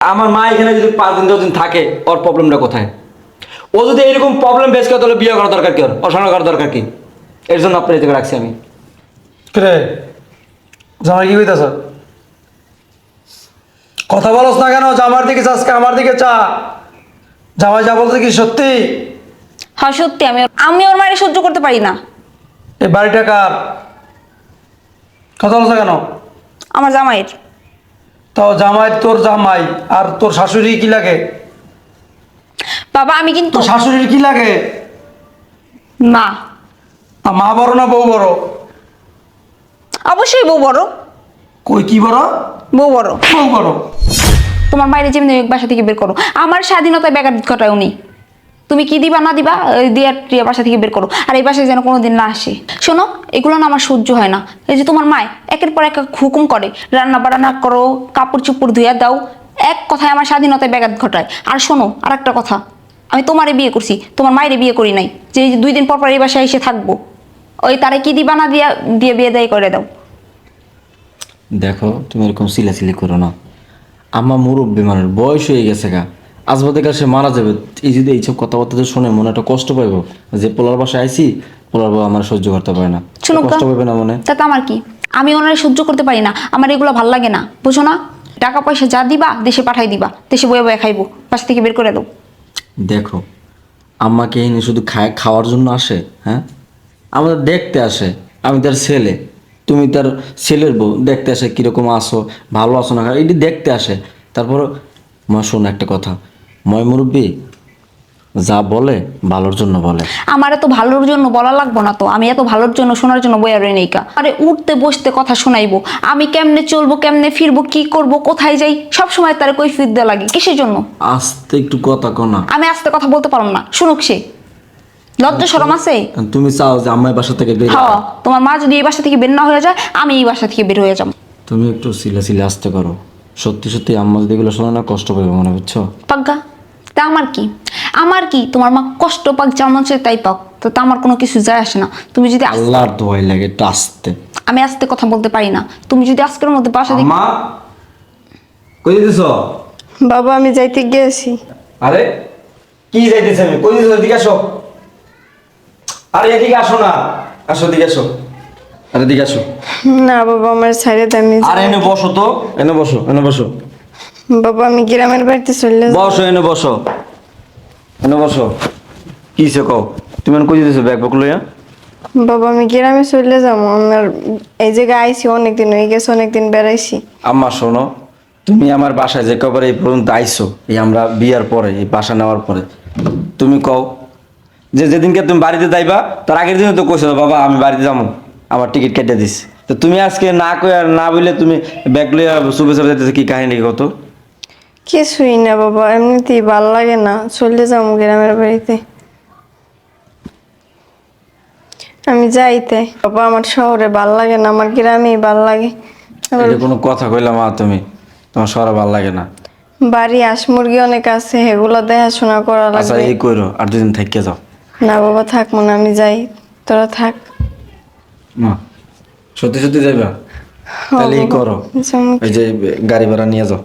আমার মা এখানে যদি পাঁচ দিন দশ দিন থাকে ওর প্রবলেমটা কোথায়? ও যদি এরকম প্রবলেম বেশ করে তাহলে বিয়ে করা দরকার কি ওর? অসন্ন করা দরকার কি? এর জন্য আপনার জায়গায় রাখছি আমি। রে জামাই কি কইতাছ? কথা বলস না কেন? জামার দিকে চাষকে আমার দিকে চা। জামাই যা বলতে কি সত্যি? হ্যাঁ সত্যি। আমি আমি ওর মায়ের সহ্য করতে পারি না। এই বাড়িটা কার? কথা বলছ না কেন? আমার জামাইয়ের। তো জামাই তোর জামাই আর তোর শাশুড়ি কি লাগে? বাবা আমি কিন্তু তোর শাশুড়ির কি লাগে? মা। তা মা বড় না বউ বড়? অবশ্যই বউ বড়। কই কি বড়? বউ বড়। বউ বড়। তোমার মায়ের যেমনি বাসা থেকে বের করো? আমার স্বাধীনতায় ব্যাঘাত ঘটায় উনি তুমি কি দিবা, না দিবা দিয়ে টিয়া বাসা থেকে বের করো। আর এই বাসায় যেন কোনোদিন না আসে। শোনো, এগুলো না আমার সহ্য হয় না। এই যে তোমার মায়, একের পর এক হুকুম করে, রান্না বান্না করো, কাপড় চুপড় ধুইয়া দাও, এক কথায় আমার স্বাধীনতায় ব্যাঘাত ঘটায়। আর শোনো আর একটা কথা, আমি তোমারে বিয়ে করছি, তোমার মায়ের বিয়ে করি নাই, যে দুই দিন পর পর এই বাসায় এসে থাকব। ওই তারে কি দিবা, না দিয়া, দিয়ে বিয়ে দেয় করে দাও। দেখো, তুমি এরকম সিলাসিলি করো না। আমার মুরব্বী মানুষ, বয়স হয়ে গেছে গা। আসবাদে সে মারা যাবে। এই যদি এইসব কথাবার্তা শুনে মনে একটা কষ্ট পাইব। যে পোলার বাসায় আইছি পোলার বাবা আমার সহ্য করতে পারে না। কষ্ট পাবে না মনে? তাতে আমার কি? আমি ওনারে সহ্য করতে পারি না। আমার এগুলো ভালো লাগে না। বুঝো না? টাকা পয়সা যা দিবা দেশে পাঠাই দিবা। দেশে বয়ে বয়ে খাইবো। বাসা থেকে বের করে দাও। দেখো আম্মাকে এনে শুধু খায় খাওয়ার জন্য আসে হ্যাঁ? আমাদের দেখতে আসে। আমি তার ছেলে। তুমি তার ছেলের বউ। দেখতে আসে কীরকম আসো ভালো আসো না এটি দেখতে আসে। তারপর মা শোনো একটা কথা। ময় মুরব্বী যা বলে ভালোর জন্য বলে। আমার এত ভালোর জন্য বলা লাগবো না তো আমি এত ভালোর জন্য শোনার জন্য বইয়া রই নেইকা আরে উঠতে বসতে কথা শোনাইবো আমি কেমনে চলবো কেমনে ফিরবো কি করব কোথায় যাই সব সময় তার কই ফির দেওয়া লাগে কিসের জন্য? আস্তে একটু কথা কনা আমি আস্তে কথা বলতে পারলাম না শুনুক সে। লজ্জা শরম আছে? তুমি চাও যে আম্মাই বাসা থেকে বেরিয়ে হ্যাঁ তোমার মা যদি এই বাসা থেকে বের না হয়ে যায় আমি এই বাসা থেকে বের হয়ে যাব। তুমি একটু সিলে সিলে আসতে করো। সত্যি সত্যি আম্মা যদি এগুলো শোনে না কষ্ট পাবে মনে বুঝছ? পাগ্গা তা আমার কি? আমার কি? তোমার মা কষ্ট পাক যেমন সে তাই পাক। তো তা আমার কোনো কিছু যায় আসে না। তুমি যদি আল্লাহর দোয়াই লাগে একটু আসতে। আমি আস্তে কথা বলতে পারি না। তুমি যদি আজকের মধ্যে বাসা থেকে আম্মা কই দিতেছ বাবা আমি যাইতে গিয়েছি। আরে কি যাইতেছে আমি? কই দিতেছ এদিকে আসো। আরে এদিকে আসো না। আসো এদিকে আসো। আরে এদিকে আসো। না বাবা আমার ছাড়ে দেন আরে এনে বসো তো। এনে বসো এনে বসো। বাবা আমি গ্রামের বাড়িতে চলে বসো এনে বসো। এনে বসো। কি সে কও? তুমি কই দিতেছো ব্যাগ বক লইয়া? বাবা আমি গ্রামে চলে যাব। আমার এই জায়গায় আইছি অনেকদিন হয়ে গেছে অনেকদিন বেড়াইছি। আম্মা শোনো তুমি আমার বাসায় যে কবার এই পর্যন্ত আইছো এই আমরা বিয়ার পরে এই বাসা নেওয়ার পরে তুমি কও যে যেদিনকে তুমি বাড়িতে যাইবা তার আগের দিনে তো কইছো বাবা আমি বাড়িতে যাব আমার টিকিট কেটে দিস। তো তুমি আজকে না কই আর না বলে তুমি ব্যাগ লইয়া সুবে যাইতেছো কি কাহিনী কত কিছুই না বাবা এমনিতেই ভালো লাগে না। চলে যাব গ্রামের বাড়িতে। আমি যাইতে বাবা আমার শহরে ভালো লাগে না আমার গ্রামেই ভালো লাগে। এটা কোনো কথা কইলা মা তুমি তোমার সরা ভালো লাগে না। বাড়ি হাঁস মুরগি অনেক আছে সেগুলো দেখাশোনা করা আচ্ছা লাগবে এই কইরো আর দুদিন থাইকে যাও। না বাবা থাকব না আমি যাই। তোরা থাক। মা সত্যি সত্যি যাইবা? তাহলে এই করো। এই যে গাড়ি ভাড়া নিয়ে যাও।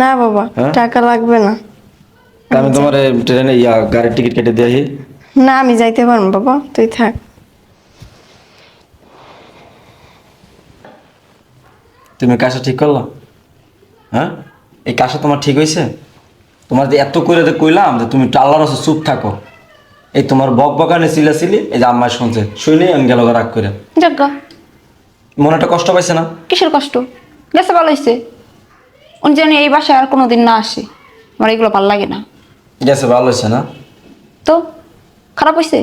না বাবা হ্যাঁ? টাকা লাগবে না। আমি তোমার ট্রেনে ইয়া গাড়ির টিকিট কেটে দিয়ে না আমি যাইতে পারব বাবা তুই থাক। তুমি কাজটা ঠিক করলা? হ্যাঁ? এই কাজটা তোমার ঠিক হয়েছে তোমার যে এত করে যে কইলাম যে তুমি টাল্লার আছে চুপ থাকো। এই তোমার বক বকানে সিলাসিলি এই যে আম্মায় শুনছে শুনে আমি গেল রাগ করে মনে একটা কষ্ট পাইছে না? কিসের কষ্ট? গেছে ভালো হয়েছে উনি জানি এই বাসায় আর কোনোদিন না আসে। আমার এগুলো ভালো লাগে না। গেছে ভালো হয়েছে না? তো? খারাপ হয়েছে?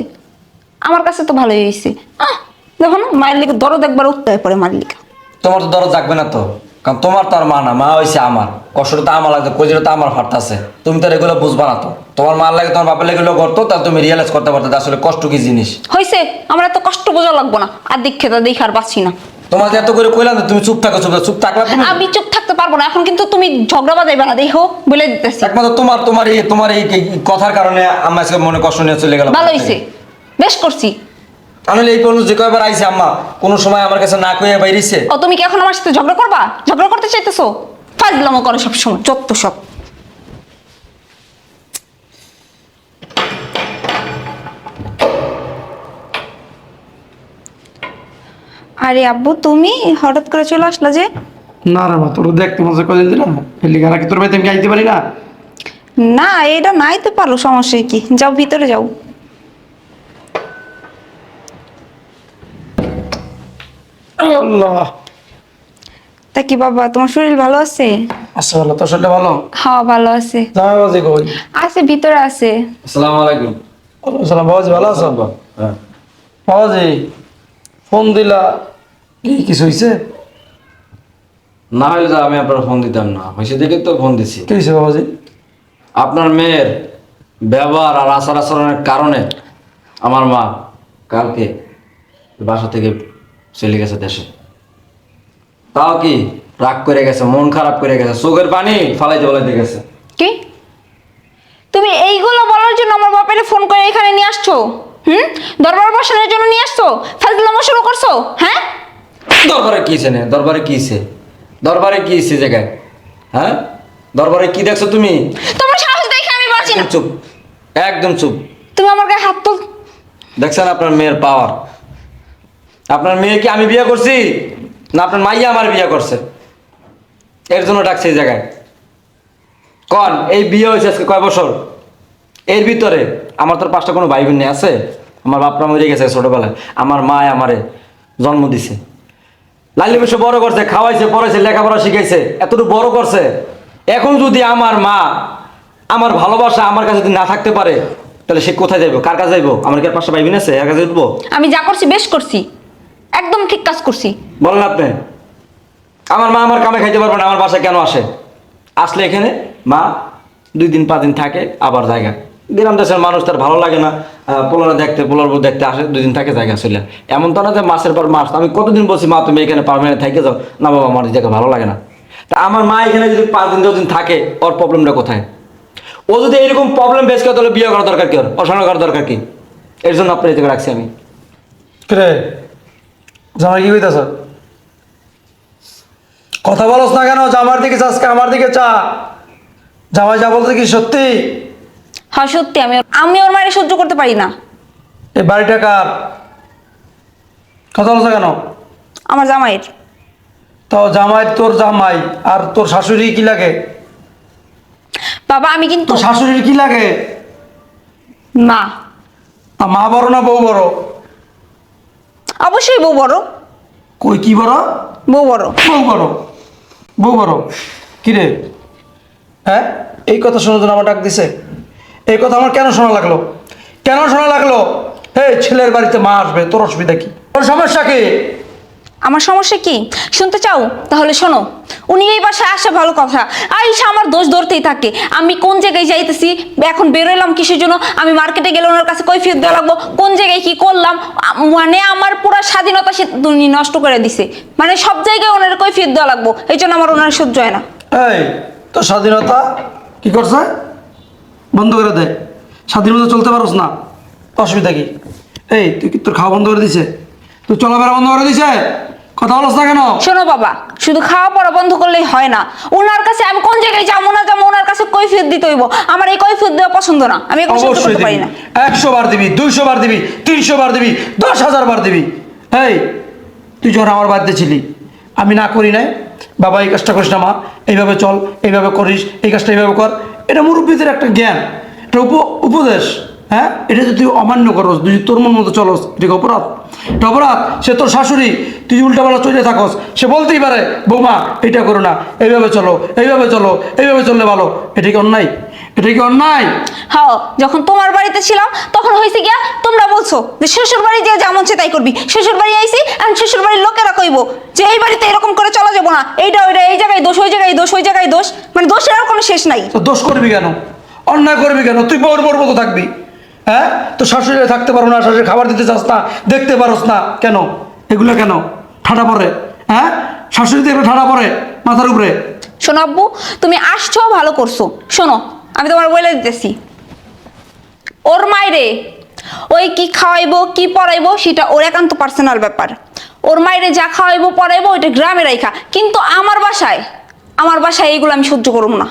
আমার কাছে তো ভালোই হয়েছে। আহ! দেখো না মায়ের লিখে দরদ একবার উঠতে পরে মায়ের লিখে তোমার তো দরদ জাগবে না তো? কারণ তোমার তো আর মা না মা হয়েছে আমার। কষ্টটা তো আমার লাগছে কজিটা তো আমার ফাটতাছে তুমি তো আর এগুলো বুঝবা না তো। তোমার মার লাগে তোমার বাপের লাগে করতো তাহলে তুমি রিয়েলাইজ করতে পারতো আসলে কষ্ট কি জিনিস। হয়েছে আমার এত কষ্ট বোঝা লাগবো না। আর দেখে তা দেখে আর পাচ্ছি না। তোমার যে এত করে কইলাম যে তুমি চুপ থাকো চুপ থাকো, চুপ থাকলা তুমি? আমি চুপ থাকতে পারব না এখন কিন্তু তুমি ঝগড়া বাজাইবে না দেখো বলে দিতেছি। একমাত্র তোমার তোমার এই তোমার এই এই কথার কারণে আমার আজকে মনে কষ্ট নিয়ে চলে গেল ভালো হইছে। বেশ করছি। আমি এই পর্যন্ত যে কয়বার আইছে আম্মা কোনো সময় আমার কাছে না কইয়া বাইরেছে? ও তুমি কি এখন আমার সাথে ঝগড়া করবা? ঝগড়া করতে চাইতেছো? ফাজলামো করো সব সময় যত সব। আরে আব্বু তুমি হঠাৎ করে চলে আসলা যে? না রে মা তোর দেখতে মজা করে দিলাম। ফেলি গানা কি তোর বাড়িতে আমি গাইতে পারি না? না এটা নাই তো পারো সমস্যা কি? যাও ভিতরে যাও। আল্লাহ। তা কি বাবা তোমার শরীর ভালো আছে? আচ্ছা ভালো তোর শরীরটা ভালো? হ্যাঁ ভালো আছে। জামাই বাজি কই? আছে ভিতরে আছে। আসসালামু আলাইকুম। সালাম বাবাজি ভালো আছো? হ্যাঁ। বাবাজি ফোন দিলা। কি কিছু হয়েছে না হলে তো আমি আপনার ফোন দিতাম না। হয়েছে দেখে তো ফোন দিছি। কি হয়েছে বাবাজি? আপনার মেয়ের ব্যবহার আর আচার আচরণের কারণে আমার মা কালকে বাসা থেকে চলে গেছে দেশে। তাও কি রাগ করে গেছে মন খারাপ করে গেছে চোখের পানি ফালাইতে ফালাইতে গেছে। কি? তুমি এইগুলো বলার জন্য আমার বাপের ফোন করে এখানে নিয়ে আসছো? হুম? দরবার বসানোর জন্য নিয়ে আসছো? ফাজলামো শুরু করছ? হ্যাঁ? দরবারে কি নে? দরবারে কি ইছে? দরবারে কি ইছে জায়গায়? হ্যাঁ? দরবারে কি দেখছ তুমি? তোমার সাহস দেখে আমি বাঁচি না। চুপ। একদম চুপ। তুমি আমার গায়ে হাত তুল। দেখছেন আপনার মেয়ের পাওয়ার আপনার মেয়ে কি আমি বিয়ে করছি? না আপনার মাইয়া আমার বিয়ে করছে? এর জন্য ডাকছে এই জায়গায়। কন এই বিয়ে হয়েছে আজকে কয় বছর? এর ভিতরে আমার তোর পাঁচটা কোনো ভাই বোন নেই আছে? আমার বাপরা মরে গেছে ছোটবেলায়। আমার মা আমারে জন্ম দিছে। লালি বসে বড় করছে খাওয়াইছে পড়াইছে লেখাপড়া শিখাইছে এতটুকু বড় করছে। এখন যদি আমার মা আমার ভালোবাসা আমার কাছে যদি না থাকতে পারে তাহলে সে কোথায় যাইবো? কার কাছে যাইবো? আমার কি আর পাঁচটা ভাই বোন আছে? এর কাছে উঠবো? আমি যা করছি বেশ করছি। একদম ঠিক কাজ করছি। বলেন আপনি আমার মা আমার কামে খাইতে পারবে না আমার বাসায় কেন আসে? আসলে এখানে মা দুই দিন পাঁচ দিন থাকে আবার জায়গা। গ্রাম দেশের মানুষ তার ভালো লাগে না। পোলারা দেখতে, পোলার বউ দেখতে আসে দুদিন থাকে জায়গা চলে এমন তো না যে মাসের পর মাস, আমি কতদিন বলছি, মা, তুমি এখানে পারমানেন্ট থেকে যাও। না, বাবা, আমার জায়গা ভালো লাগে না। তা আমার মা এখানে যদি পাঁচ দিন, দশ দিন থাকে, ওর প্রবলেমটা কোথায়? ও যদি এরকম প্রবলেম বেশ করে, তাহলে বিয়ে করা দরকার কি ওর? অসহায় করা দরকার কি? এর জন্য আপনার জায়গায় রাখছি আমি। কিরে? জামাই, কি কইতাছ? কথা বলস না কেন? জামার দিকে চাষকে আমার দিকে চা জামাই যা বলতে কি সত্যি? হ্যাঁ সত্যি আমি আমি ওর মায়ের সহ্য করতে পারি না। এই বাড়িটা কার? কথা বলছ কেন? আমার জামাইয়ের। তো জামাই তোর জামাই আর তোর শাশুড়ি কি লাগে? বাবা আমি কিন্তু তোর শাশুড়ির কি লাগে? মা। তা মা বড় না বউ বড়? অবশ্যই বউ বড়। কই কি বড়? বউ বড়। বউ বড়। বউ বড়। কিরে? হ্যাঁ? এই কথা শোনার জন্য আমার ডাক দিছে। এই কথা আমার কেন শোনা লাগল? কেন শোনা লাগল? হে ছেলের বাড়িতে মা আসবে তোর অসুবিধা কি? তোর সমস্যা কি? আমার সমস্যা কি? শুনতে চাও? তাহলে শোনো। উনি এই বাসায় আসে ভালো কথা। আইসা আমার দোষ ধরতেই থাকে। আমি কোন জায়গায় যাইতেছি? এখন বেরোলাম কিসের জন্য? আমি মার্কেটে গেলে ওনার কাছে কৈফিয়ত দেওয়া লাগবো। কোন জায়গায় কি করলাম? মানে আমার পুরো স্বাধীনতা সে উনি নষ্ট করে দিছে। মানে সব জায়গায় ওনার কৈফিয়ত দেওয়া লাগবো। এই জন্য আমার ওনার সহ্য হয় না। এই তোর স্বাধীনতা? কি করছে? বন্ধ করে দে। স্বাধীনতা চলতে পারোস না। অসুবিধা কি? এই তুই কি তোর খাওয়া বন্ধ করে দিছে? তুই চলাফেরা বন্ধ করে দিছে? কথা বলস না কেন? শোনো বাবা শুধু খাওয়া পড়া বন্ধ করলেই হয় না। ওনার কাছে আমি কোন জায়গায় যাব না যাব ওনার কাছে কৈফিয়ত দিতে হইব। আমার এই কৈফিয়ত দেওয়া পছন্দ না। আমি এগুলো সহ্য করতে পারি না। একশো বার দিবি দুইশো বার দিবি তিনশো বার দিবি দশ হাজার বার দিবি। এই তুই যখন আমার বাড়িতে ছিলি আমি না করি নাই। বাবা এই কাজটা করিস না মা। এইভাবে চল এইভাবে করিস এই কাজটা এইভাবে কর। এটা মুরব্বীদের একটা জ্ঞান, এটা উপ উপদেশ হ্যাঁ? এটা যদি তুই অমান্য করস তুই তোর মন মতো চলস এটা অপরাধ। এটা অপরাধ, সে তোর শাশুড়ি, তুই উল্টাপালা চলে থাকস, সে বলতেই পারে, বৌমা, এটা করো না, এইভাবে চলো এইভাবে চলো, এইভাবে চললে ভালো। এটা কি অন্যায়। এটা কি অন্যায়? হ্যাঁ যখন তোমার বাড়িতে ছিলাম তখন হয়েছে গিয়া তোমরা বলছো যে শ্বশুর বাড়ি যে যেমন সে তাই করবি। শ্বশুর বাড়ি আইসি আর শ্বশুর বাড়ির লোকেরা কইব যে এই বাড়িতে এরকম করে চলা যাব না। এইটা ওইটা এই জায়গায় দোষ ওই জায়গায় দোষ ওই জায়গায় দোষ। মানে দোষের আর কোনো শেষ নাই। তো দোষ করবি কেন? অন্যায় করবি কেন? তুই বউর বউর মতো থাকবি। হ্যাঁ? তো শাশুড়ি থাকতে পারো না শাশুড়ি খাবার দিতে চাস না দেখতে পারোস না। কেন? এগুলো কেন? ঠাডা পড়ে। হ্যাঁ? শাশুড়ি দেখলে ঠাডা পড়ে মাথার উপরে। শোনো আব্বু তুমি আসছো ভালো করছ। শোনো আমি তোমার বলে দিতেছি। ওর মায়েরে ওই কি খাওয়াইবো, কি পড়াইবো সেটা ওর একান্ত পার্সোনাল ব্যাপার। ওর মায়েরে যা খাওয়াইবো, পড়াইবো ওইটা গ্রামে রাইখা। কিন্তু আমার বাসায় আমার বাসায় এইগুলো আমি সহ্য করব না।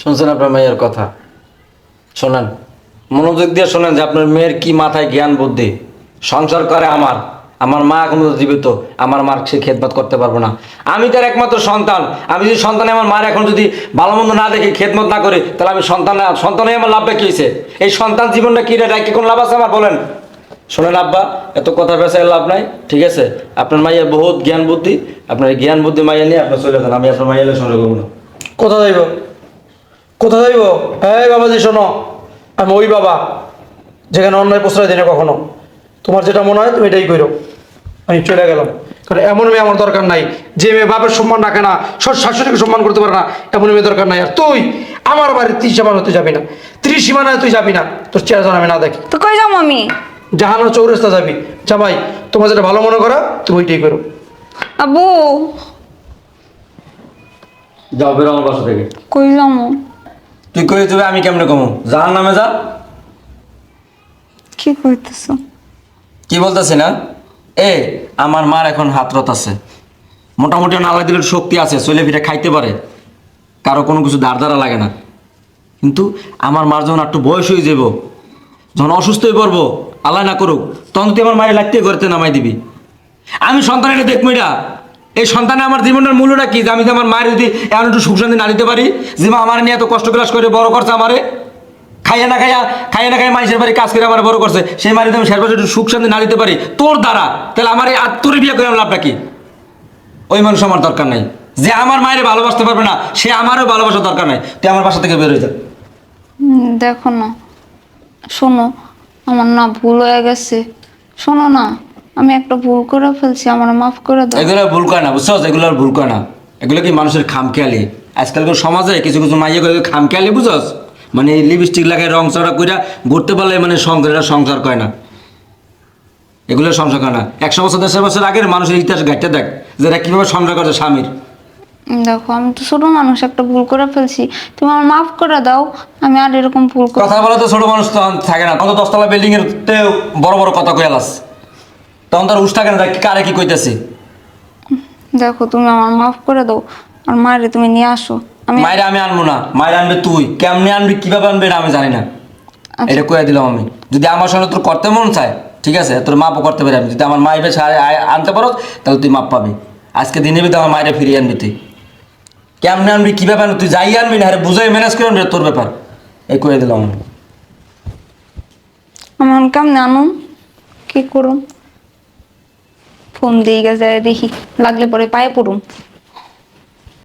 শুনছেন আপনার মেয়ের কথা? শোনেন, মনোযোগ দিয়ে শোনেন যে আপনার মেয়ের কি মাথায় জ্ঞান বুদ্ধি? সংসার করে আমার। আমার মা এখন জীবিত, আমার মার সে খেদমত করতে পারব না। আমি তার একমাত্র সন্তান। আমি যদি সন্তানে আমার মার এখন যদি ভালো মন্দ না দেখে খেদমত না করে, তাহলে আমি সন্তান সন্তানে আমার লাভটা কি হয়েছে? এই সন্তান জীবনটা কী রাখি কোন লাভ আছে আমার? বলেন। শোনেন আব্বা, এত কথা পেশায় লাভ নাই, ঠিক আছে? আপনার মাইয়া বহুত জ্ঞান বুদ্ধি, আপনার জ্ঞান বুদ্ধি মাইয়া নিয়ে আপনার চলে যান, আমি আপনার মাইয়া সঙ্গে করব না। কোথা যাইব? কোথা যাইব? এই বাবাজি, শোনো। আমি ওই বাবা, যেখানে অন্যায় প্রশ্রয় দিনে কখনো। তোমার যেটা মনে হয় তুমি এটাই করো আমি চলে গেলাম। কারণ এমন মেয়ে আমার দরকার নাই। যে মেয়ে বাপের সম্মান রাখে না সব শাশুড়িকে সম্মান করতে পারে না এমন মেয়ে দরকার নাই। আর তুই আমার বাড়ির ত্রিশ সীমানা তুই যাবি না। ত্রিশ সীমানায় তুই যাবি না। তোর চেহারা আমি না দেখি। তো কই যাব আমি? জাহানো চৌরাস্তা যাবি। জামাই তোমার যেটা ভালো মনে করা তুমি ওইটাই করো। আব্বু যাও বেরো আমার বাসা থেকে। কই যাব? তুই কই যাবে আমি কেমনে কমু? যার নামে যা। কি করতেছো কি বলতেছি না? এ, আমার মার এখন হাতরত আছে। মোটামুটি নালা দিলের শক্তি আছে, চলে ফিরে খাইতে পারে। কারও কোনো কিছু দাঁড় দাঁড়া লাগে না। কিন্তু আমার মার যখন একটু বয়স হয়ে যাব যখন অসুস্থ হয়ে পড়ব, আল্লাহ না করুক, তখন তুই আমার মায়ের লাগতে করতে নামাই দিবি। আমি সন্তানটা দেখব এটা। এই সন্তানে আমার জীবনের মূল্যটা কি? যে আমি আমার মায়ের যদি এমন একটু সুখ শান্তি না দিতে পারি, যে মা আমার নিয়ে এত কষ্ট ক্লাস করে বড় করছে আমারে খাইয়া না খাইয়া খাইয়া না খাইয়া মানুষের বাড়ি কাজ করে আমার বড় করছে সেই বাড়িতে আমি শেষ একটু সুখ শান্তি না দিতে পারি। তোর দ্বারা তাহলে আমার এই আত্মরে বিয়ে করে লাভটা কি? ওই মানুষ আমার দরকার নাই। যে আমার মায়ের ভালোবাসতে পারবে না সে আমারও ভালোবাসার দরকার নাই। তুই আমার বাসা থেকে বের হয়ে যা। দেখো না শোনো আমার না ভুল হয়ে গেছে। শোনো না আমি একটা ভুল করে ফেলছি আমার মাফ করে দাও। এগুলো ভুল করে না বুঝছ? এগুলো আর ভুল করে না। এগুলো কি মানুষের খামখেয়ালি? আজকালকার সমাজে কিছু কিছু মাইয়ে করে খামখেয়ালি বুঝছস? মানে লিপস্টিক লাগায় রং চড়া কইরা ঘুরতে পারলে মানে সংসার সংসার কয় না। এগুলো সংসার করে না। একশো বছর দেড়শো বছর আগের মানুষের ইতিহাস ঘাটতে দেখ যে এরা কীভাবে সংসার করছে স্বামীর। দেখো আমি তো ছোট মানুষ একটা ভুল করে ফেলছি। তুমি আমার মাফ করে দাও আমি আর এরকম ভুল কর কথা বলা তো ছোট মানুষ তো থাকে না। তখন তো দশতলা বিল্ডিং এর তেও বড় বড় কথা কয়ে আলাস তখন তার উস থাকে না দেখ কারে কি কইতেছি? দেখো তুমি আমার মাফ করে দাও আর মায়ের তুমি নিয়ে আসো। মায়ের আমি আনব না মায়ের আনবে তুই। কেমনে আনবি কীভাবে আনবে এটা আমি জানি না। এটা কয়ে দিলাম আমি। যদি আমার সঙ্গে তোর করতে মন চায় ঠিক আছে? তোর মাপও করতে পারি আমি। যদি আমার মায়ের বেশ আনতে পারো তাহলে তুই মাপ পাবি। আজকে দিনে বিতে আমার মায়ের ফিরিয়ে আনবি তুই। কেমনে আনবি কীভাবে আনবি? তুই যাই আনবি না আরে বুঝাই ম্যানেজ করে আনবি তোর ব্যাপার। এই কয়ে দিলাম আমি। আমার কেমন আনুন কি করুম? ফোন দিয়ে গেছে দেখি। লাগলে পরে পায়ে পড়ুম।